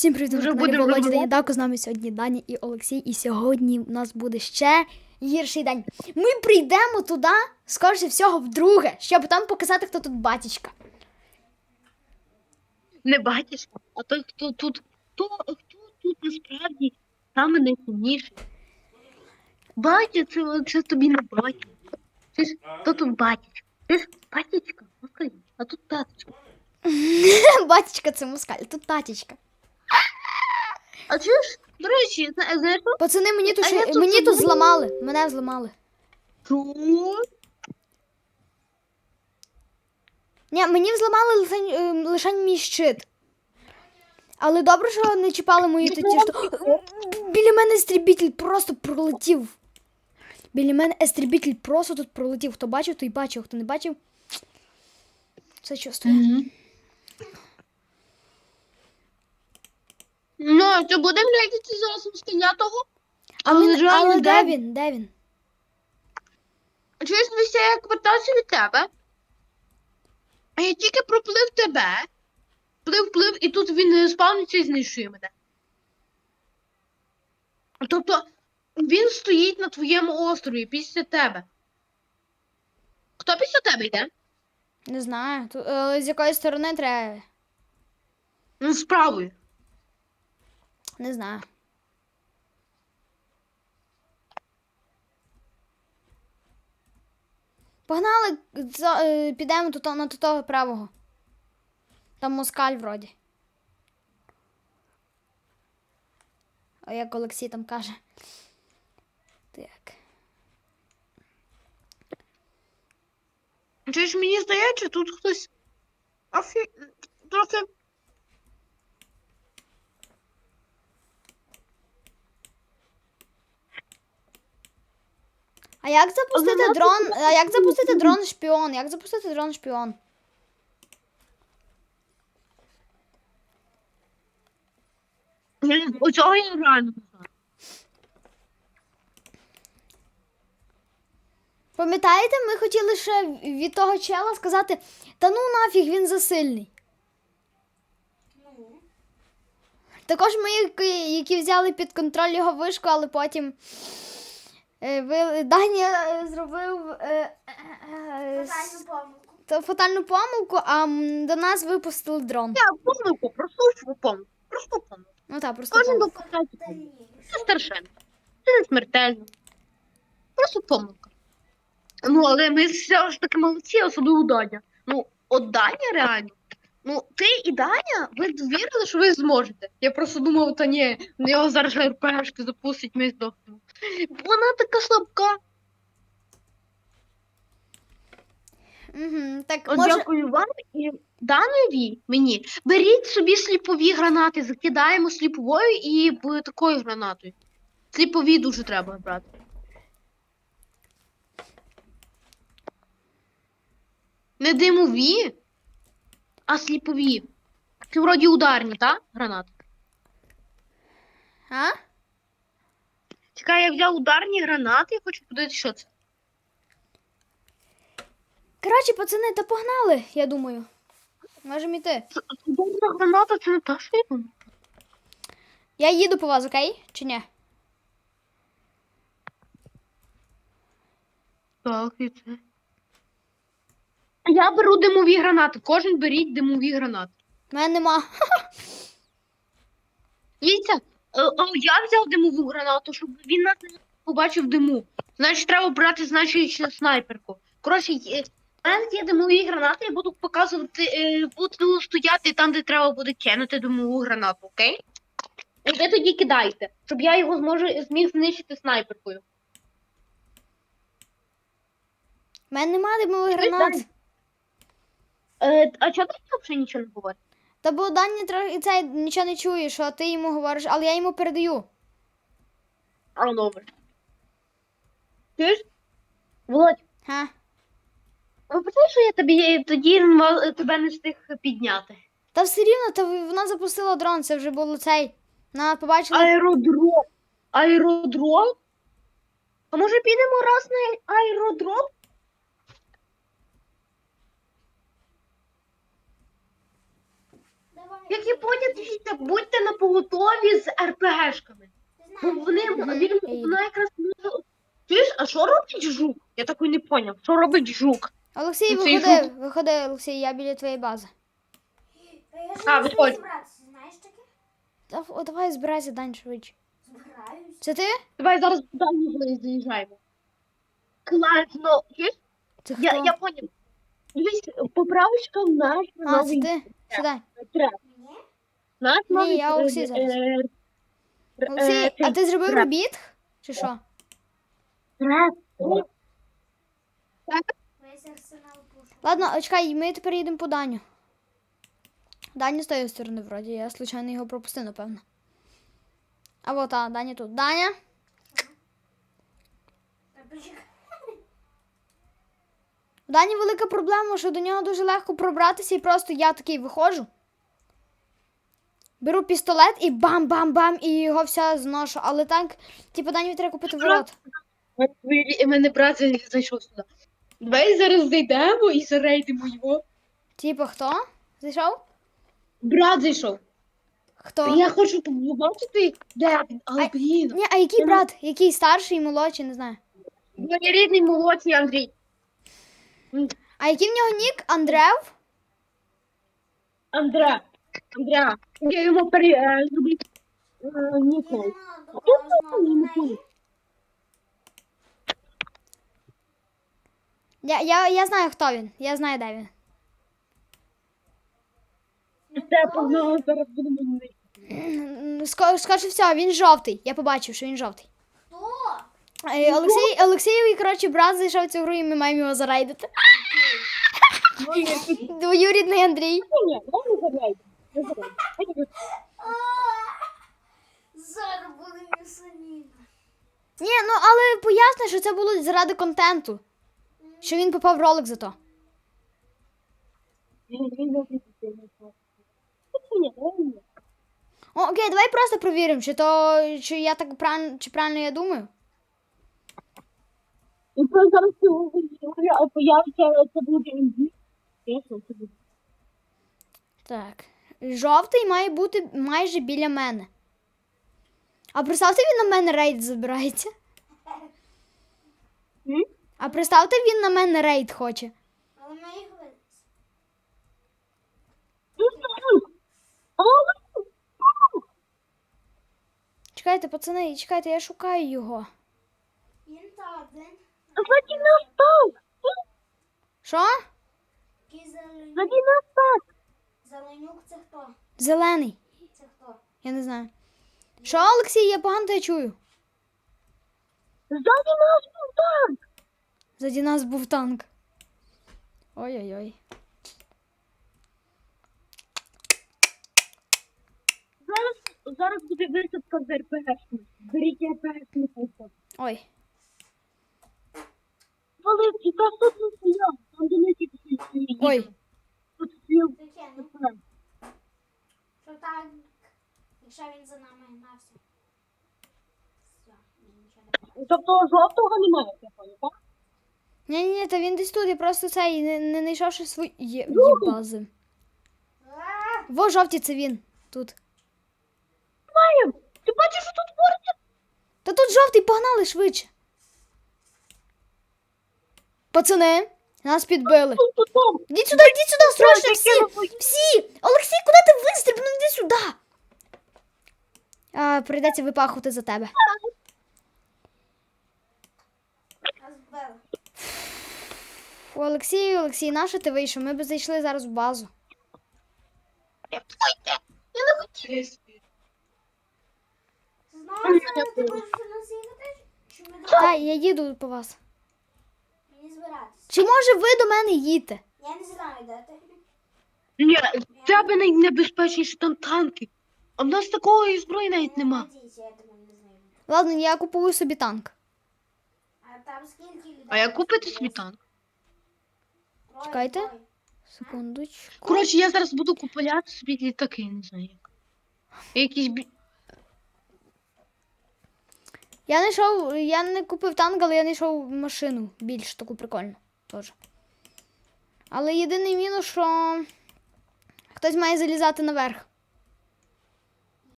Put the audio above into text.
Всім привіт, Вже будемо Володя? Данідако. З нами сьогодні Дані і Олексій. І сьогодні у нас буде ще гірший день. Ми прийдемо туди, скоріше всього, вдруге, щоб там показати, хто тут батічка. Не батюшка, а той, хто тут, хто, хто тут насправді саме найсильніший. Батя, це, це тобі не батя. Ж хто тут батячка? Це ж москалі, а тут таточка. Батічка це москаль, тут татічка. А чуєш, до речі, зна- знаєш що? Пацани, мені тут, А ще- тут мені тут забула. зламали. Мене зламали. Що? Ні, мені зламали лише, е, лише мій щит. Але добре, що не чіпали мої Ну, тоді що. Біля мене естрібітель просто пролетів. Біля мене естрібітель просто тут пролетів. Хто бачив, той бачив, хто не бачив. Це чувствує. Мгм. Ну, це будемо глядіти зараз москаля того? А він, жаль, але де де він? Де він? Чуєш, дивися, я як вертався від тебе. А я тільки проплив тебе. Плив, плив, і тут він спавниться і знищує мене. Тобто він стоїть на твоєму острові після тебе. Хто після тебе йде? Не знаю. Ту- е, з якої сторони треба. Ну, з правої. Не знаю. Погнали, е, підемо тут, на того правого. Там москаль вроді. А як Олексій там каже. Так. Чуєш, мені здається, тут хтось. Афі... Трохи. А як запустити Вона дрон? А як запустити дрон шпіон? Як запустити дрон шпіон? Оцього я реально не знаю. Пам'ятаєте, ми хотіли ще від того чела сказати, та ну нафіг, він засильний. Також ми, які, які взяли під контроль його вишку, але потім Даня е, зробив е, е, с- та фатальну помилку, а до нас випустили дрон. Я помилку, просто помилку. Просто помилку. Ну так, просто Кожен помилку. Це страшенно. Це не смертельно. Просто помилка. Ну, але ми все ж таки молодці, особливо Даня. Ну, от Даня реально. Ну, ти і Даня, ви вірили, що ви зможете. Я просто думав, та ні, ну, його зараз РПшки запустить, ми здохнемо. Вона така слабка. Угу, так, От може, дякую вам і Данові мені. Беріть собі сліпові гранати, закидаємо сліповою і б- такою гранатою. Сліпові дуже треба брати. Не димові, а сліпові. Це вроді ударні, так? Гранати. а? Чекай, я взяв ударні гранати, я хочу подивитися, що це. Коротше, пацани, та погнали, я думаю. Можемо йти. Ударна граната це не та, що я думаю. Я їду по вас, окей? Чи ні? Так, і це. Я беру димові гранати. Кожен беріть димові гранати. У мене нема. Дивіться, е, я взяв димову гранату, щоб він нас не побачив диму. Значить, треба брати, значить, снайперку. Коротше, є- в мене є димові гранати, я буду показувати, е, буду стояти там, де треба буде кинути димову гранату, окей? І ви тоді кидайте, щоб я його зможу зміг знищити снайперкою. У мене нема димових Чуєш, гранат. Е, а чого ти взагалі нічого не говориш? Та бо трохи цей нічого не чує, що ти йому говориш, але я йому передаю. А, добре. Чуєш? Володь, Га? ви що я тобі тоді тебе не встиг підняти? Та все рівно, та вона запустила дрон, це вже було цей. Вона побачила. Аеродром. Аеродром? А може підемо раз на аеродром? Як я поняв, дивіться, будьте на поготові. з РПГшками. Бо вони він, вона якраз може. Чуєш, а що робить жук? Я такої не поняв. Що робить жук? Олексій, цей виходи, жук. виходи, Олексій, я біля твоєї бази. Я ж А, не виходь. встиг зібратися, знаєш таке? Та, о, давай збирайся, Дань, швидше. Збираюсь. Це ти? Давай зараз далі заїжджаємо. Класно. Чуєш? Це хто? Я, я поняв. Дивись, поправочка наш А, це новий ти? Сюди. трек. Ні? Ні, новий я е, Олексій зараз. е, е, Олексій, а ти зробив робіт? Чи що? Весь арсенал. Ладно, чекай, ми тепер їдемо по Даню. Даня з тої сторони, вроді. Я случайно його пропустив, напевно. А вот, а, Даня тут. Даня? Та почекай. У Дані велика проблема, що до нього дуже легко пробратися, і просто я такий виходжу. Беру пістолет і бам-бам-бам, і його все зношу. Але так, типу, Дані треба купити ворот. От ви- Мене брат зайшов сюди. Давай зараз зайдемо і зарейдимо його. Типу, хто? Зайшов? Брат зайшов. Хто? Я хочу побачити, де він, але блін. Ні, а який брат? Який старший, молодший, не знаю. Двоєрідний молодший Андрій. А який в нього нік? Андрев? Андре. Андреа. Я йому пере... е, зроблю е, нікнейм. Я, я, я знаю, хто він. Я знаю, де він. Це погнало зараз будемо. Ско- всього, він жовтий. Я побачив, що він жовтий. Хто? Е, Олексій, Олексієвий, коротше, брат зайшов в цю гру, і ми маємо його зарейдити. Двоюрідний Андрій. Ні, ні, не зарейдемо. Не. Зараз буде місаніна. Ні, ну але поясни, що це було заради контенту. Що він попав в ролик за то. О, окей, давай просто провіримо, чи то чи я так правильно, чи правильно я думаю. І то зараз появиться, це буде інді. Чесно, це буде. Так. Жовтий має бути майже біля мене. А представте, він на мене рейд забирається. М? А представте, він на мене рейд хоче. Але ми їх винесли. Чекайте, пацани, чекайте, я шукаю його. Він та один. Ззаді нас так! Що? Який. Ззаді нас так! Зеленюк це хто? Зелений. Це хто? Я не знаю. Що, Олексій, я погано тебе чую. Ззаді нас був танк! Заді нас був танк. Ой-ой-ой. Зараз, зараз буде висадка з РПГшки. Беріть походу. Ой. Валив, і тут не стояв. Там тільки. Ой. Тут стояв. Ну, РПГ. що так, якщо він за нами гнався. Все, він нічого не Тобто жовтого немає, я понял, так? Ні, ні, та він десь тут, я просто цей не, не знайшовши свої є, Ну. бази. Во жовті, це він. Тут. Маєм! Ти бачиш, що тут твориться? Та тут жовтий, погнали швидше. Пацани, нас підбили. Там. Ідіть сюди, ідіть сюди, срочно всі! Всі! Олексій, куди ти вистрибнув? Іди сюди! А, прийдеться випахувати за тебе. Олексій, Олексій, нащо ти вийшов? Ми б зайшли зараз в базу. Я не хотів. Ти ти можеш нас їхати? Так, я їду по вас. Чи може ви до мене їдете? Я не знаю, де ти. Ні, в тебе найнебезпечніше там танки. А в нас такої зброї навіть нема. я тебе не знаю. Ладно, я купую собі танк. А там скільки людей? А як купити собі танк? Троє, Чекайте. троє. Секундочку. Коротше, я зараз буду купувати собі літаки, не знаю як. Якісь бі... Я знайшов, я не купив танк, але я знайшов машину більш таку прикольну. Теж. Але єдиний мінус, що хтось має залізати наверх.